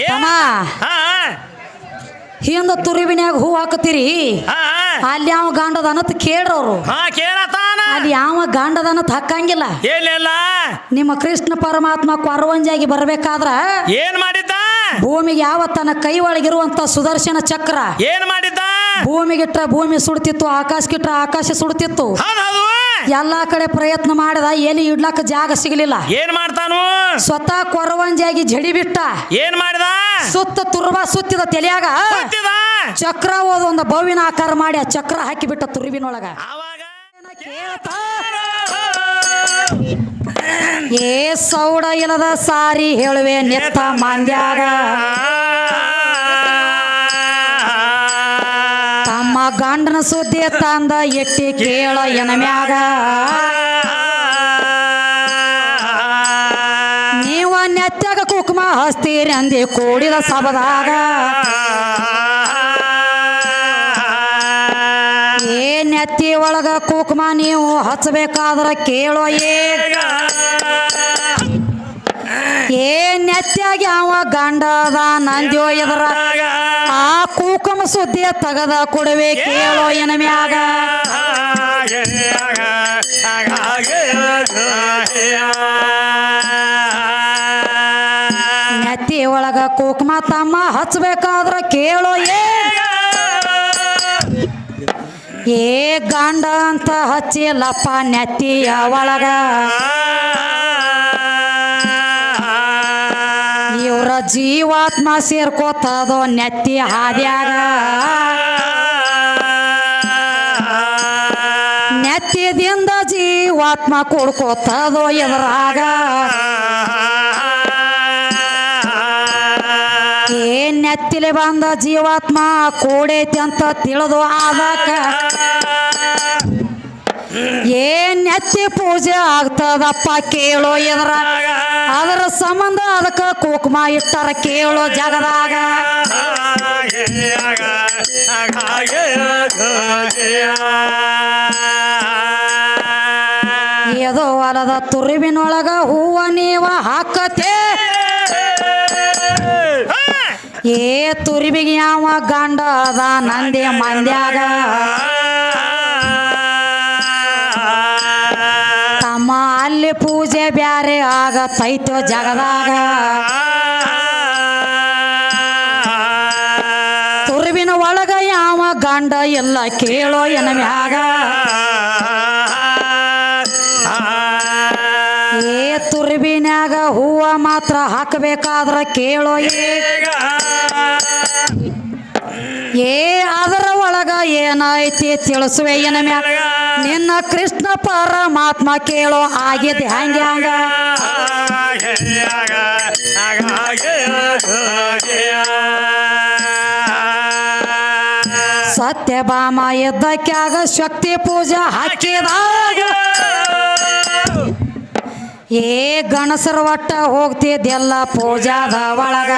ತಮ್ಮ. ಹಿಂದ ತುರುವಿನ್ಯಾಗ ಹೂ ಹಾಕತ್ತೀರಿ. ಅಲ್ಲಿ ಯಾವ ಗಾಂಡದನತ್ ಕೇಳ್ರವ್ರು. ಹಾ ಕೇಳತಾನ ಅಲ್ಲಿ ಯಾವ ಗಾಂಡದ ಅನ್ನತ್ ಹಾಕಂಗಿಲ್ಲ. ನಿಮ್ಮ ಕೃಷ್ಣ ಪರಮಾತ್ಮ ಕೊರವಂಜಾಗಿ ಬರ್ಬೇಕಾದ್ರ ಏನ್ ಮಾಡಿದ್ದ? ಭೂಮಿಗೆ ಯಾವ ತನ್ನ ಕೈ ಒಳಗಿರುವಂತ ಸುದರ್ಶನ ಚಕ್ರ ಏನ್ ಮಾಡಿದ್ದ? ಭೂಮಿಗಿಟ್ರ ಭೂಮಿ ಸುಡ್ತಿತ್ತು ಆಕಾಶಕ್ಕಿಟ್ರ ಆಕಾಶ ಸುಡ್ತಿತ್ತು. ಎಲ್ಲಾ ಕಡೆ ಪ್ರಯತ್ನ ಮಾಡಿದ ಏನು ಇಡ್ಲಕ್ಕ ಜಾಗ ಸಿಗಲಿಲ್ಲ. ಏನ್ ಮಾಡ್ತಾನು? ಸ್ವತಃ ಕೊರವಂಜಾಗಿ ಜಡಿ ಬಿಟ್ಟ. ಏನ್ ಮಾಡಿದ? ಸುತ್ತ ತುರ್ವ ಸುತ್ತಿದ ತಲೆಯಾಗ ಚಕ್ರ ಹೋದ ಒಂದು ಬೌವಿನ ಆಕಾರ ಮಾಡಿ ಆ ಚಕ್ರ ಹಾಕಿಬಿಟ್ಟ ತುರುಬಿನೊಳಗ ಅವಾಗ ಏ ಸೌಡ ಇಲ್ಲದ ಸಾರಿ ಹೇಳುವೆ ನೆತ್ತ ಮಂದ್ಯಾಗ. ಗಂಡನ ಸುದ್ದಿ ತಂದ ಎಟ್ಟಿ ಕೇಳ ಎನಮ್ಯಾಗ ನೀವ ನೆತ್ತಾಗ ಕುಕುಮ ಹಸ್ತೀರಿ ಅಂದಿ ಕೂಡಿದ ಸಬದಾಗ ಏ ನೆತ್ತಿ ಒಳಗ ಕುಕುಮ ನೀವು ಹಚ್ಚಬೇಕಾದ್ರ ಕೇಳೋ ಏ. ಏ ಅವ ಗಂಡದ ನಂದ್ಯೋ ಎದರ. ಆ ಕೂಕಮ ಸುದ್ದಿ ತಗದ ಕೊಡುವೆ ಕೇಳೋ ಎನಮ್ಯಾಗ ನೆತ್ತಿ ಒಳಗ ಕೂಕಮ ತಮ್ಮ ಹಚ್ಚಬೇಕಾದ್ರ ಕೇಳೋ ಏ. ಏ ಗಂಡ ಅಂತ ಹಚ್ಚಿಲ್ಲಪ್ಪ ನೆತ್ತಿಯ ಒಳಗ. ಜೀವಾತ್ಮ ಸೇರ್ಕೋತದೋ ನೆತ್ತಿ ಹಾದ್ಯಾಗ? ನೆತ್ತಿದಿಂದ ಜೀವಾತ್ಮ ಕೊಡ್ಕೋತದೋ ಎದುರಾಗ? ಏನ್ ನೆತ್ತಿಲಿ ಬಂದ ಜೀವಾತ್ಮ ಕೂಡೈತಿ ಅಂತ ತಿಳಿದು ಆದಾಗ? ಏನ್ ನೆತ್ತಿ ಪೂಜೆ ಆಗ್ತದಪ್ಪ ಕೇಳೋ ಎದ್ರ ಅದರ ಸಂಬಂಧ ಅದಕ್ಕ ಕುಕುಮ ಇಟ್ಟಾರ ಕೇಳೋ ಜಗದಾಗ. ಏದೋ ಹೊಲದ ತುರುವಿನೊಳಗ ಹೂವ ನೀವ ಹಾಕತೆ. ಏ ತುರುವಿಗೆ ಯಾವ ಗಂಡ ಅದ ನಂದಿ ಮಂದ್ಯಾಗ. ಪೂಜೆ ಬ್ಯಾರೆ ಆಗತೈತೋ ಜಗದಾಗ. ತುರುವಿನ ಒಳಗ ಯಾವ ಗಂಡ ಎಲ್ಲ ಕೇಳೋ ಎನಮ್ಯಾಗ ಏ ತುರುವಿನಾಗ ಹೂವ ಮಾತ್ರ ಹಾಕಬೇಕಾದ್ರ ಕೇಳೋ ಏ. ಏ ಅದರ ಒಳಗ ಏನಾಯ್ತಿ ತಿಳಿಸುವೆ ಏನ ಮ್ಯಾಲ ನಿನ್ನ ಕೃಷ್ಣ ಪರಮಾತ್ಮ ಕೇಳೋ ಆಗಿದ್ ಹ್ಯಾಂಗ ಹ್ಯಾಂಗ ಸತ್ಯಭಾಮ ಇದ್ದಕ್ಕಾಗ ಶಕ್ತಿ ಪೂಜೆ ಹಾಕಿದಾಗ ಏ ಗಣಸರ ಒಟ್ಟ ಹೋಗ್ತಿದ್ದೆಲ್ಲ ಪೂಜಾದ ಒಳಗ?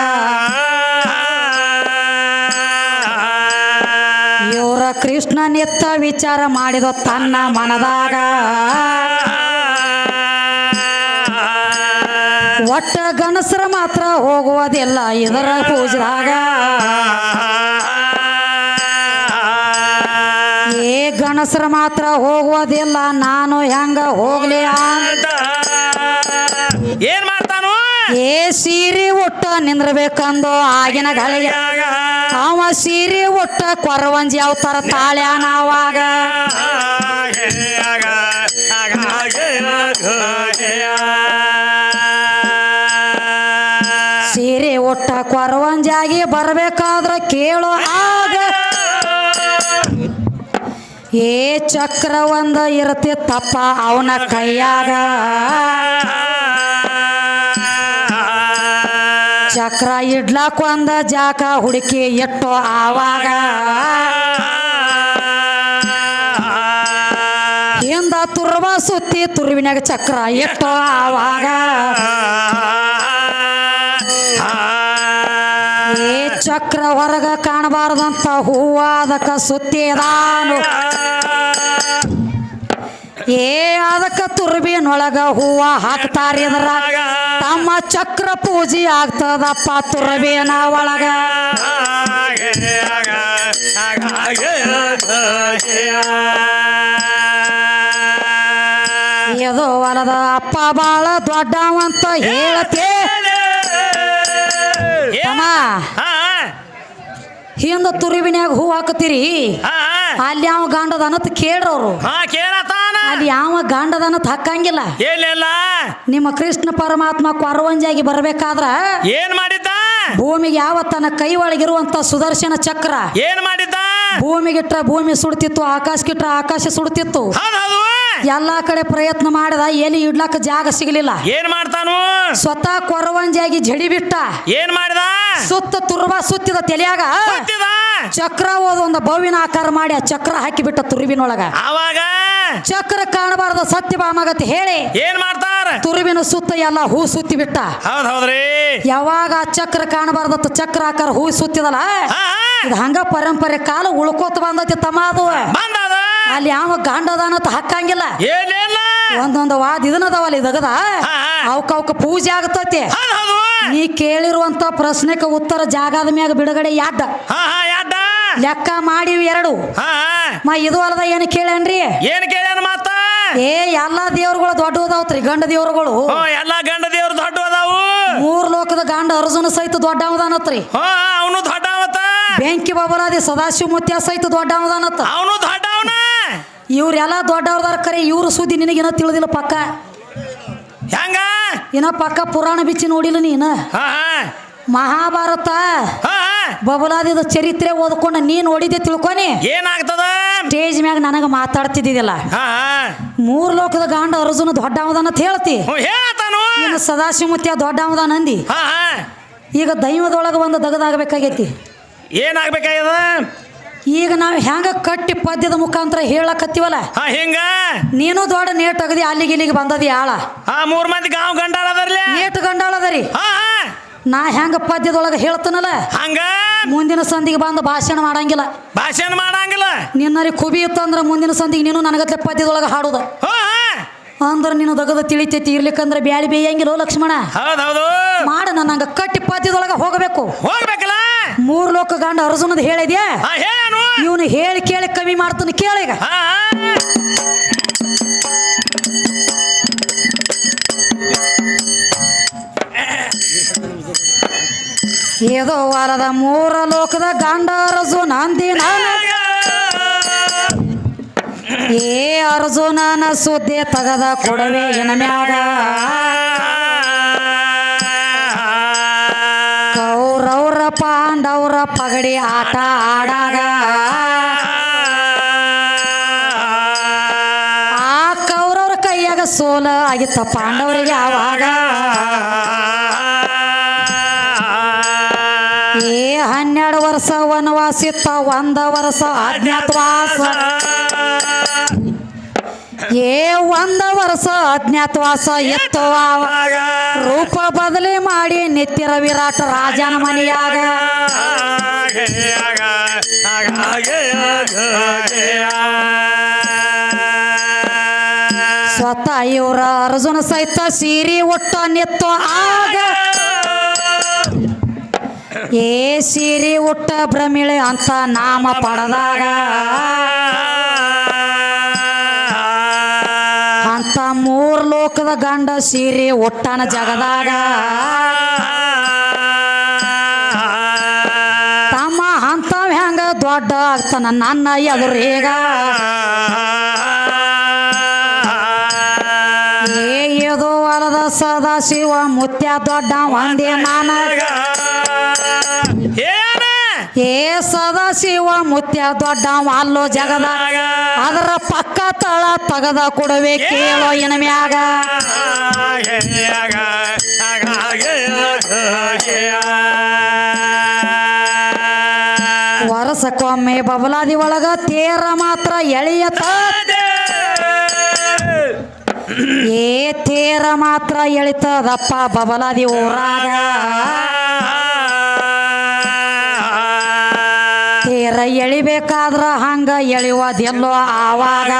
ನಿತ್ತ ವಿಚಾರ ಮಾಡಿದ ತನ್ನ ಮನದಾಗ. ಒಟ್ಟ ಗಣಸರ ಮಾತ್ರ ಹೋಗುವುದಿಲ್ಲ ಇದರ ಪೂಜಾಗ ಏ ಗಣಸರ ಮಾತ್ರ ಹೋಗುವುದಿಲ್ಲ, ನಾನು ಹೆಂಗ ಹೋಗ್ಲಿ ಅಂತ. ಏನ್ ಮಾಡ್ತಾನು ಏ ಸೀರೆ ಒಟ್ಟ ನಿಂದ್ರಬೇಕಂದು ಆಗಿನ ಗಳಿಗೆ. ಅವ ಸೀರೆ ಒಟ್ಟ ಕೊರವಂಜಿ ಅವತಾರ ತಾಳ್ಯಾನ ಅವಾಗ. ಸೀರೆ ಒಟ್ಟ ಕೊರವಂಜಾಗಿ ಬರ್ಬೇಕಾದ್ರೆ ಕೇಳೋ ಆಗ. ಏ ಚಕ್ರ ಒಂದ ತಪ್ಪ ಅವನ ಕೈಯಾಗ. ಚಕ್ರ ಇಡ್ಲಾಕ ಒಂದ ಜಾಕ ಹುಡುಕಿ ಇಟ್ಟು ಆವಾಗ. ಹಿಂದ ತುರ್ವ ಸುತ್ತಿ ತುರುವಿನಾಗ ಚಕ್ರ ಇಟ್ಟು ಆವಾಗ. ಚಕ್ರ ಹೊರಗ ಕಾಣಬಾರದಂತ ಹೂವಾದಕ ಸುತ್ತಿದಾನು. ಏ ಅದಕ್ಕ ತುರ್ಬಿನೊಳಗ ಹೂವ ಹಾಕ್ತಾರಿದ್ರ ತಮ್ಮ ಚಕ್ರ ಪೂಜೆ ಆಗ್ತದಪ್ಪ ತುರ್ಬಿನ ಒಳಗ. ಇದು ಹೊಲದ ಅಪ್ಪ ಬಾಳ ದೊಡ್ಡವಂತ ಹೇಳತೆ. ಹಿಂದ ತುರುವಿನ್ಯಾಗ ಹೂ ಹಾಕತಿರಿ. ಅಲ್ಲಿ ಯಾವ ಅನ್ನತ್ ಕೇಳ್ರವ್ರು. ಕೇಳತ್ತ. ಅಲ್ಲಿ ಯಾವ ಗಾಂಡದನ ತಕ್ಕಂಗಿಲ್ಲ. ಏನಿಲ್ಲ? ನಿಮ್ಮ ಕೃಷ್ಣ ಪರಮಾತ್ಮ ಕೊರವಂಜಾಗಿ ಬರ್ಬೇಕಾದ್ರ ಏನ್ ಮಾಡಿದ್ದ? ಭೂಮಿಗೆ ಯಾವ ತನ್ನ ಕೈ ಒಳಗಿರುವಂತ ಸುದರ್ಶನ ಚಕ್ರ ಏನ್ ಮಾಡಿದ್ದ? ಭೂಮಿಗಿಟ್ರ ಭೂಮಿ ಸುಡ್ತಿತ್ತು ಆಕಾಶಕ್ಕಿಟ್ರ ಆಕಾಶ ಸುಡ್ತಿತ್ತು. ಹೌದು ಹೌದು. ಎಲ್ಲಾ ಕಡೆ ಪ್ರಯತ್ನ ಮಾಡಿದ ಎಲ್ಲಿ ಇಡ್ಲಕ್ಕ ಜಾಗ ಸಿಗಲಿಲ್ಲ. ಏನ್ ಮಾಡ್ತಾನು? ಸ್ವತಃ ಕೊರವಂಜಾಗಿ ಜಡಿ ಬಿಟ್ಟ. ಏನ್ ಮಾಡಿದ? ಸುತ್ತ ತುರ್ವ ಸುತ್ತಿದ ತಲೆಯಾಗ ಚಕ್ರ ಓದ ಒಂದು ಬವಿನ ಆಕಾರ ಮಾಡಿ ಆ ಚಕ್ರ ಹಾಕಿಬಿಟ್ಟ ತುರುಬಿನೊಳಗ ಅವಾಗ ಚಕ್ರ ಕಾಣಬಾರ್ದ ಸತ್ಯಭಾಮಗತ್ ಹೇಳಿ. ಏನ್ ಮಾಡ್ತಾರ? ತುರುವಿನ ಸುತ್ತ ಎಲ್ಲ ಹೂ ಸುತ್ತಿ ಬಿಟ್ಟ. ಹೌದ್ ಹೌದ್ರಿ. ಯಾವಾಗ ಆ ಚಕ್ರ ಕಾಣಬಾರದ ಚಕ್ರ ಆಕಾರ ಹೂ ಸುತ್ತಿದಲ್ಲ. ಇದು ಹಂಗ ಪರಂಪರೆ ಕಾಲ ಉಳ್ಕೋತ ಬಂದೈತಿ ತಮ್ಮ ಅದು. ಅಲ್ಲಿ ಯಾವ ಗಾಂಡದಾನತ್ ಹಾಕಂಗಿಲ್ಲ. ಏನಿಲ್ಲ ಒಂದೊಂದು ವಾದ ಇದನ್ನದವಲ್ಲ ಇದಗದ. ಅವಕ್ಕ ಅವಕ್ಕ ಪೂಜೆ ಆಗತೈತಿ. ನೀ ಕೇಳಿರುವಂತ ಪ್ರಶ್ನೆಕ ಉತ್ತರ ಜಾಗದ ಮ್ಯಾಗ ಬಿಡುಗಡೆ ಯಾಡ್ಡ ಯಾಡ್ಡ ಲೆಕ್ಕ ಮಾಡಿವಿ ಎರಡು. ಹಾ ಮ ಇದು ಅಲ್ಲದ ಏನು ಕೇಳೇನ್ರಿ ಏನ್ ಕೇಳ್ಯಾನ ಮಾತ? ಏ ಎಲ್ಲಾ ದೇವ್ರುಗಳು ದೊಡ್ಡದಾವ್ತ್ರಿ ಗಂಡ ದೇವ್ರುಗಳು. ಹೋ ಎಲ್ಲಾ ಗಂಡ ದೇವ್ರು ದೊಡ್ಡ ಅದಾವು ಮೂರ್ ಲೋಕದ ಗಂಡ ಅರ್ಜುನ ಸಹಿತ ದೊಡ್ಡವದಾನತ್ರಿ ಹೋ ಅವನು ದೊಡ್ಡ ಅವತ್ತ ಬೆಂಕಿ ಬಾಬರಾದಿ ಸದಾಶಿವ ಮುತ್ಯ ಸಹಿತ ದೊಡ್ಡವದಾನತ್ತ ಅವನು ದೊಡ್ಡ ಅವನ ಇವ್ರೆಲ್ಲ ದೊಡ್ಡವ್ರದಾರ ಕರೆ ಇವ್ರ ಸುದ್ದಿ ನಿನಗೇನೋ ತಿಳಿದಿಲ್ಲ ಪಕ್ಕ. ಹೆಂಗ? ಇನ್ನ ಪಕ್ಕ ಪುರಾಣ ಬಿಚ್ಚಿ ನೋಡಿಲ್ಲ ನೀನ? ಹಾ ಹಾ. ಮಹಾಭಾರತ. ಹಾ ಹಾ. ಬಬಲಾದಿದ ಚರಿತ್ರೆ ಓದ್ಕೊಂಡು ನೀನ್ ಓಡಿದೆ ತಿಳ್ಕೊನಿ? ಏನಾಗ್ತದ? ಸ್ಟೇಜ್ ಮ್ಯಾಗ ನನಗೆ ಮಾತಾಡ್ತಿದ್ದಿಲ್ಲ ಮೂರ್ ಲೋಕದ ಗಂಡ ಅರ್ಜುನ ದೊಡ್ಡವದಾನ ಅಂತ ಹೇಳ್ತಿ. ಸದಾಶಿವಮೂರ್ತಿಯ ದೊಡ್ಡ ಅಂದಿ. ಈಗ ದೈವದೊಳಗೆ ಒಂದು ದಗದಾಗಬೇಕಾಗೈತಿ. ಏನಾಗಬೇಕಾಗ್ಯದ? ಈಗ ನಾವು ಹೆಂಗ ಕಟ್ಟಿ ಪದ್ಯದ ಮುಖಾಂತರ ಹೇಳಕತ್ತೀವಲ್ಲ? ಹಿಂಗ? ನೀನು ದೊಡ್ಡ ನೇಟ್ ಅಗದಿ ಅಲ್ಲಿಗೆ ಇಲ್ಲಿಗೆ ಬಂದದಿ ಆಳ. ಮೂರ್ ಮಂದಿ ಗಾಂವ್ ಗಂಡಾಳ ನೇಟ್ ಗಂಡಾಳದರಿ ನಾ ಹೆಂಗ ಪದ್ಯದೊಳಗೆ ಹೇಳ್ತನಲ್ಲ? ಹಂಗ? ಮುಂದಿನ ಸಂದಿಗೆ ಬಂದು ಭಾಷಣ ಮಾಡಂಗಿಲ್ಲ. ಭಾಷಣ ಮಾಡಂಗಿಲ್ಲ? ನಿನ್ನರಿ ಕುಬಿ ಇತ್ತಂದ್ರ ಮುಂದಿನ ಸಂದಿಗೆ ನೀನು ನನಗತ್ಲೆ ಪದ್ಯದೊಳಗೆ ಹಾಡುದ. ಅಂದ್ರೆ ನೀನು ದಗದ ತಿಳಿತೈತಿ ಇರ್ಲಿಕ್ಕಂದ್ರೆ ಬ್ಯಾಳಿ ಬೇಯಂಗಿಲ್ಲ ಲಕ್ಷ್ಮಣ. ಮಾಡ ನನಗ ಕಟ್ಟಿ ಪದ್ಯದೊಳಗೆ ಹೋಗಬೇಕು. ಹೋಗ್ಬೇಕಲ್ಲ? ಮೂರ್ ಲೋಕ ಗಂಡ ಅರ್ಜುನದ ಹೇಳಿದ್ಯಾ? ಇವನು ಹೇಳಿ ಕೇಳಿ ಕಮ್ಮಿ ಮಾಡ್ತಾನೆ ಕೇಳೀಗ ಏದೋ ವಾರದ ಮೂರ ಲೋಕದ ಗಂಡ ಅರ್ಜುನ ಅಂದಿನ ಏ ಅರ್ಜುನನ ಸುದ್ದಿ ತಗದ ಕೊಡವೆ ಮ್ಯಾಗ. ಕೌರವ್ರ ಪಾಂಡವ್ರ ಪಗಡಿ ಆಟ ಆಡಾಗ. ಆ ಕೌರವ್ರ ಕೈಯಾಗ ಸೋಲ ಆಗಿತ್ತ ಪಾಂಡವರಿಗೆ ಆವಾಗ. ಹನ್ನೆರಡು ವರ್ಷ ವನವಾಸಿತ್ತ ಒಂದ ವರ್ಷ ಅಜ್ಞಾತವಾಸ ಏ ಒಂದ ವರ್ಷ ಅಜ್ಞಾತವಾಸ ಎತ್ತ. ರೂಪ ಬದಲಿ ಮಾಡಿ ನಿತ್ಯರ ವಿರಾಟ ರಾಜನ ಮನೆಯಾಗ ಸ್ವತಃ ಇವರ ಅರ್ಜುನ ಸಹಿತ ಸೀರಿ ಒಟ್ಟ ನಿತ್ತು ಆಗ ಏ ಸೀರೆ ಉಟ್ಟ ಭ್ರಮಿಳೆ ಅಂತ ನಾಮ ಪಡೆದಾಗ ಅಂತ ಮೂರ್ ಲೋಕದ ಗಂಡ ಸೀರೆ ಒಟ್ಟನ ಜಗದಾಗ ತಮ್ಮ ಅಂತ ಹೆಂಗ ದೊಡ್ಡ ಆಗ್ತಾನ ನನ್ನ ಎದುರೀಗ. ಏ ಏದೋ ವರದ ಸದಾ ಶಿವ ಮುತ್ಯ ದೊಡ್ಡ ಒಂದೇ ನಾನ. ಏನ ಏ ಸದಾಶಿವ ಮುತ್ಯ ದೊಡ್ಡ ಅಲ್ಲೋ ಜಗದಾಗ. ಅದರ ಪಕ್ಕ ತಳ ತಗದ ಕೊಡವೆ ಕೇಳೋ ಏನ ಮ್ಯಾಗ ವರ್ಷಕ್ಕೊಮ್ಮೆ ಬಬಲಾದಿ ಒಳಗ ತೇರ ಮಾತ್ರ ಎಳೆಯತ ಏ ತೇರ ಮಾತ್ರ ಎಳಿತದಪ್ಪ ಬಬಲಾದಿ ಊರಾಗ. ಎಳಿಬೇಕಾದ್ರ ಹಂಗ ಎಳಿಯೋದೆಲ್ಲೋ ಆವಾಗ.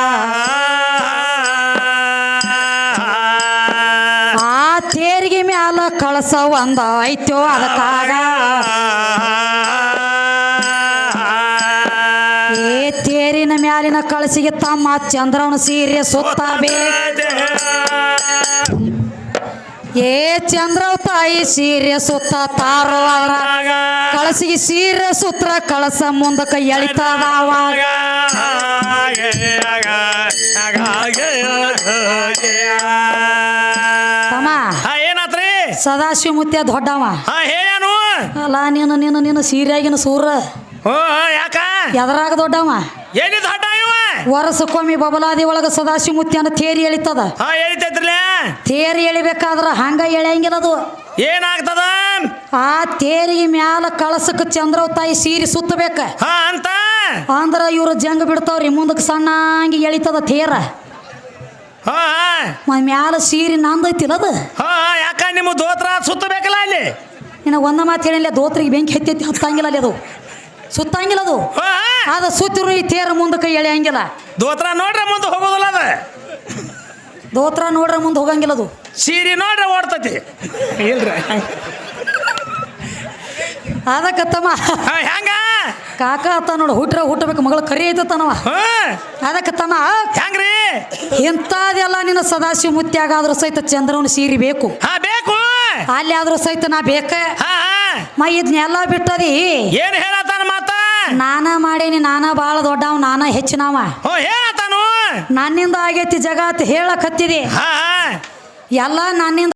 ಆ ತೇರಿಗೆ ಮ್ಯಾಲ ಕಳಸ ಒಂದ ಐತೋ ಅದಕ್ಕಾಗ. ಏ ತೇರಿನ ಮ್ಯಾಲಿನ ಕಳಸಿಗೆ ತಮ್ಮ ಚಂದ್ರವನ ಸೀರೆ ಸುತ್ತಬೇಕು. ಏ ಚಂದ್ರ ತಾಯಿ ಸೀರೆ ಸುತ್ತ ತಾರವಾಗ ಕಳಸಿ ಕಳಸಿಗೆ ಸೀರೆ ಸುತ್ರ ಕಳಸ ಮುಂದಕ್ಕೆ ಎಳಿತದ ಅವಾಗ ತಮ್ಮ ಏನಾತ್ರಿ ಸದಾಶಿವ ಮುತ್ಯ ದೊಡ್ಡವ. ಅಲ್ಲ ನೀನು ನೀನು ನೀನು ಸೀರೆಯಾಗಿನ ಸೂರ. ಓ ಯಾಕ? ಎದರಾಗ ದೊಡ್ಡವ. ಏನಿ ಇವ ವರ್ಷಕ್ಕೊಮ್ಮೆ ಬಬಲಾದಿ ಒಳಗ ಸದಾಶಿವ ಮುತ್ಯನ ತೇರಿ ಎಳಿತದ. ಹಾ ತೇರಿ ಎಳಿಬೇಕಾದ್ರ ಹಂಗ ಎಳೆಯಂಗಿಲ್ಲ ಅದು ಏನಾಗ್ತದ? ಆ ತೇರಿಗೆ ಮ್ಯಾಲ ಕಳಸಕ್ಕೆ ಚಂದ್ರವ ತಾಯಿ ಸೀರಿ ಸುತ್ತಬೇಕ. ಹಾ ಅಂತ? ಅಂದ್ರ ಇವ್ರು ಜಂಗ ಬಿಡ್ತಾವ್ರಿ ಮುಂದಕ್ಕೆ ಸಣ್ಣಂಗಿ ಎಳಿತದ ತೇರ. ಹಾ ಮ್ಯಾಲ ಸೀರಿ ನಂದೈತಿಲ್ಲ ಅದು ಹಾ ಯಾಕ ನಿಮ್ಮ ದೋತ್ರ ಸುತ್ತಬೇಕಲ್ಲ ಅಲ್ಲಿ? ಇನ್ನು ಒಂದ ಮಾತು ಹೇಳಿಲ್ಲ ದೋತ್ರಿಗೆ ಬೆಂಕಿ ಹತ್ತೈತಿ ಹತ್ತಂಗಿಲ್ಲ ಅಲ್ಲಿ ಅದು. ಸುತ್ತಂಗಿಲ್ಲ ಅದು ಅದು ಅದ ಸುತ್ತಿರು ಈ ತೇರ ಮುಂದಕ್ಕೆ ಎಳೆಯಂಗಿಲ್ಲ. ದೋತ್ರ ನೋಡ್ರೆ ಮುಂದೆ ಹೋಗೋದಿಲ್ಲ ಅದ. ದೋತ್ರ ನೋಡ್ರೆ ಮುಂದೆ ಹೋಗಂಗಿಲ್ಲ ಅದು ಸೀರೆ ನೋಡ್ರೆ ಓಡ್ತತಿ. ಇಲ್ರಿ. ಅದಕ್ಕೆ ತಮ್ಮ ಹಾ ಹೆಂಗ? ಕಾಕ ಅತ್ತ ನೋಡು ಹುಟ್ರ ಹುಟ್ಟಬೇಕು ಮಗಳ ಕರಿ ಐತನವ ಹಾ. ಅದಕ್ಕೆ ತಮ್ಮ ಹೆಂಗ್ರಿ? ಇಂಥದೆಲ್ಲ ನಿನ್ನ ಸದಾಶಿವ ಮುತ್ಯಾಗಾದ್ರೂ ಸಹಿತ ಚಂದ್ರವನ ಸೀರೆ ಬೇಕು. ಹಾ ಬೇಕು. ಅಲ್ಲಿ ಆದ್ರೂ ಸಹಿತ ನಾ ಬೇಕ. ಮೈ ಇದನ್ನೆಲ್ಲ ಬಿಟ್ಟದಿ. ಏನ್ ಮಾತ ನಾನ ಮಾಡೇನಿ ನಾನ ಬಾಳ ದೊಡ್ಡವ ನಾನ ಹೆಚ್ಚಿನವ. ಹೇಳತಾನು ನನ್ನಿಂದ ಆಗೈತಿ ಜಗತ್ ಹೇಳಕ್ ಹತ್ತಿದಿ. ಹಾ ಹಾ. ಎಲ್ಲ ನನ್ನಿಂದ